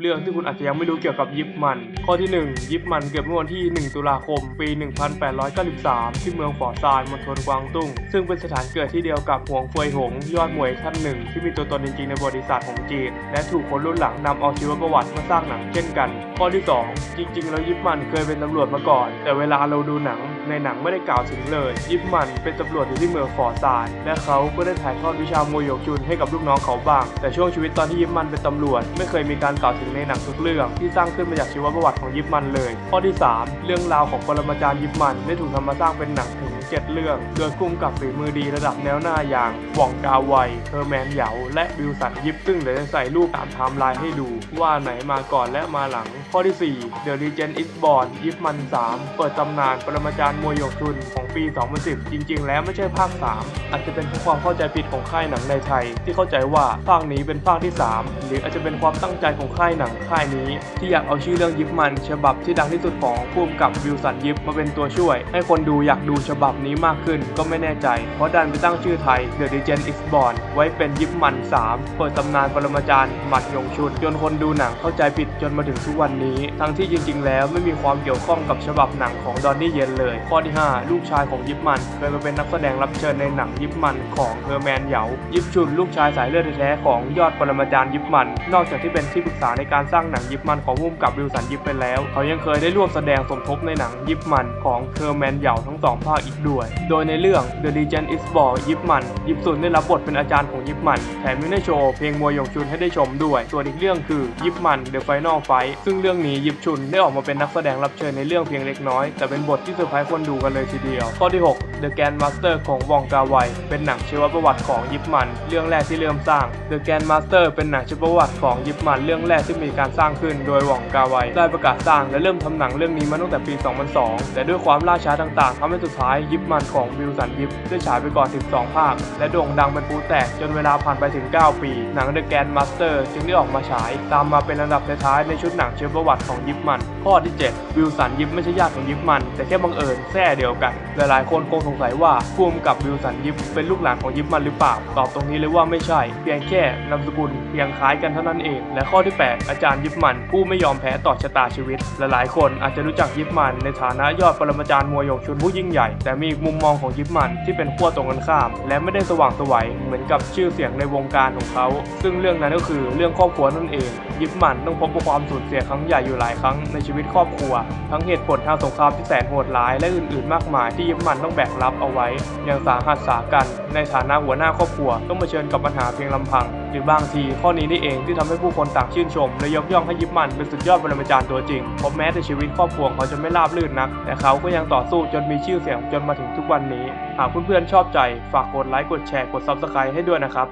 เรื่องที่คุณอาจจะยังไม่รู้เกี่ยวกับยิปมัน ข้อที่ 1 ยิปมันเกิดเมื่อวันที่ 1 ตุลาคม ปี 1893 ที่เมืองฝอซานมณฑลกวางตุ้ง ซึ่งเป็นสถานเกิดที่เดียวกับหวงเฟยหง ยอดมวยท่านหนึ่ง ที่มีตัวตนจริงๆในประวัติศาสตร์ของจีน และถูกคนรุ่นหลังนำเอาชีวประวัติมาสร้างหนังเช่นกัน ข้อที่ 2 จริงๆ แล้วยิปมันเคยเป็นตำรวจมาก่อน แต่เวลาเราดูหนัง ในหนังไม่ได้กล่าวถึงเลย ยิปมันเป็นตำรวจอยู่ที่เมืองฟอร์ซานและเขาก็ได้ถ่ายทอดวิชามวยหยกจุนให้กับลูกน้องเขาบ้าง แต่ช่วงชีวิตตอนที่ยิปมันเป็นตำรวจ ไม่เคยมีการกล่าวถึงในหนังทุกเรื่อง ที่สร้างขึ้นมาจากชีวประวัติของยิปมันเลย ข้อที่ 3 เรื่องราวของปรมาจารย์ยิปมันได้ถูกทำมาสร้างเป็นหนังถึง 7 เรื่อง โดยกุ้มกับฝีมือดีระดับแนวหน้าอย่างหว่องกาไวเฮอร์แมนเหยา และบิลสันยิปซึ่งเดี๋ยวจะใส่รูปตามไทม์ไลน์ให้ดู ว่าไหนมาก่อนและมาหลัง ข้อที่ 4 The Legend is Born ยิปมัน 3 เปิดตำนานปรมาจารย์มวยหยกชุนของปี 2010 จริง ๆ แล้วไม่ใช่ภาค 3 อาจจะเป็นเพราะความเข้าใจผิดของค่ายหนังในไทย ที่เข้าใจว่าภาคนี้เป็นภาคที่ 3 หรืออาจจะเป็นความตั้งใจของค่ายหนังค่ายนี้ ที่อยากเอาชื่อเรื่องยิปมัน ฉบับที่ดังที่สุดของผู้กำกับวิลสันยิปมาเป็นตัวช่วย ให้คนดูอยากดูฉบับนี้มากขึ้นก็ไม่แน่ใจ เพราะดันไปตั้งชื่อไทย The Legend is Born ไว้เป็นยิปมัน 3 เปิดตำนานปรมาจารย์หมัดยงชุนจนคนดูหนังเข้าใจผิดจนมาถึงทุกวันนี้ ทั้งที่จริง ๆ แล้วไม่มีความเกี่ยวข้องกับฉบับหนังของดอนนี่เยนเลย ข้อที่ 5 ลูกชายของยิปมัน เคยมาเป็นนักแสดงรับเชิญในหนังยิปมันของเฮอร์แมนเหยายิปชุนลูกชายสายเลือดแท้ของยอดปรมาจารย์ยิปมัน นอกจากที่เป็นที่ปรึกษาในการสร้างหนังยิปมันของผู้กำกับวิลสันยิปไปแล้ว เขายังเคยได้ร่วมแสดงสมทบในหนังยิปมันของเฮอร์แมนเหยาทั้งสองภาคอีกด้วย โดยในเรื่อง The Legend is Born ยิปมัน ยิปซุนได้รับบทเป็นอาจารย์ของยิปมัน แถมยังได้โชว์เพลงมวยหยงชุนให้ได้ชมด้วย ส่วนอีกเรื่องคือยิปมัน The Final Fight ซึ่งเรื่องนี้ยิปชุนได้ออกมาเป็นนักแสดงรับเชิญในเรื่องเพียงเล็กน้อย แต่เป็นบทที่เซอร์ไพรส์คนดูกันเลยทีเดียว ข้อที่ 6 The Grand Master ของวองกาไวเป็นหนังชีวประวัติของยิปมัน เรื่องแรกที่เริ่มสร้าง The Grand Master เป็นหนังชีวประวัติของยิปมัน เรื่องแรกที่มีการสร้างขึ้น โดยวองกาไวได้ประกาศสร้างและเริ่มทำหนังเรื่องนี้มาตั้งแต่ปี 2002 แต่ด้วยความล่าช้าต่างๆทำให้สุดท้ายยิปมันของวิลสันยิปได้ฉายไปก่อน 12 ภาค และโด่งดังเป็นปูแตกจนเวลาผ่านไปถึง 9 ปี หนัง The Grand Master จึงได้ออกมาฉาย ตามมาเป็นอันดับท้ายในชุดหนังเชีวประวัติของยิปมัน ข้อที่ 7 วิลสันยิปไม่ใช่ญาติของยิปมัน แต่แค่บังเอิญแท้เดียวกัน หลายๆ คนคงสงสัยว่าผู้กำกับวิลสันยิปเป็นลูกหลานของยิปมันหรือเปล่า ตอบตรงนี้เลยว่าไม่ใช่ เพียงแค่นามสกุลเพียงคล้ายกันเท่านั้นเอง และข้อที่ 8 อาจารย์ยิปมันผู้ไม่ยอมแพ้ต่อชะตาชีวิต หลายๆ คนอาจจะรู้จักยิปมันในฐานะยอดปรมาจารย์มวยหยกชุนผู้ยิ่งใหญ่แต่มีอีกมุมมองของยิปมันที่เป็นขั้วตรงกันข้าม และไม่ได้สว่างไสวัยเหมือนกับชื่อเสียงในวงการของเขา ซึ่งเรื่องนั้นก็คือเรื่องครอบครัวนั่นเอง ยิปมันต้องพบกับความสูญเสียครั้งใหญ่อยู่หลายครั้งในชีวิตครอบครัว ทั้งเหตุผลทางสงครามที่แสนโหดร้ายและอื่นๆ มากมายที่ยิปมันต้องแบกรับเอาไว้อย่างสาหัสสากัน ในฐานะหัวหน้าครอบครัวต้องมาเผชิญกับปัญหาเพียงลำพัง หรือบางที ข้อนี้นี่เองที่ทำให้ผู้คนต่างชื่นชม และยกย่องให้ยิปมันเป็นสุดยอดบรมาจารย์ตัวจริงเพราะแม้แต่ชีวิตครอบครัวเขาจะไม่ราบรื่นนัก แต่เขาก็ยังต่อสู้จนมีชื่อเสียงจนมาถึงทุกวันนี้ หากเพื่อนๆชอบใจ ฝากกดไลค์กดแชร์กดซับสไครต์ให้ด้วยนะครับ